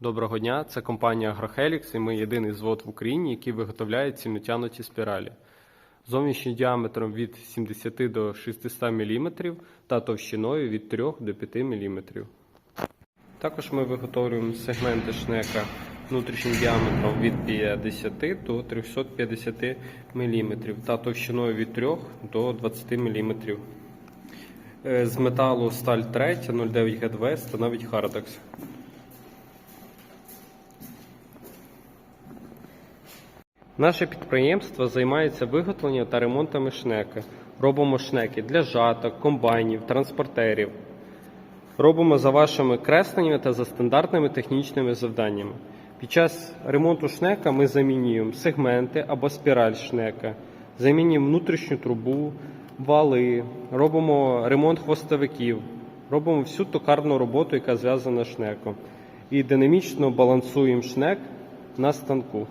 Доброго дня, це компанія Агрохелікс і ми єдиний звод в Україні, який виготовляє цільнотянуті спіралі. Зовнішнім діаметром від 70 до 600 мм та товщиною від 3 до 5 мм. Також ми виготовлюємо сегменти шнека внутрішнім діаметром від 50 до 350 мм та товщиною від 3 до 20 мм. Е, З металу сталь 3, 09 ГДВС та навіть Наше підприємство займається виготовленням та ремонтами шнека. Робимо шнеки для жаток, комбайнів, транспортерів. Робимо за вашими кресленнями та за стандартними технічними завданнями. Під час ремонту шнека ми замінюємо сегменти або спіраль шнека, замінюємо внутрішню трубу, вали, робимо ремонт хвостовиків, робимо всю токарну роботу, яка зв'язана з шнеком. І динамічно балансуємо шнек на станку.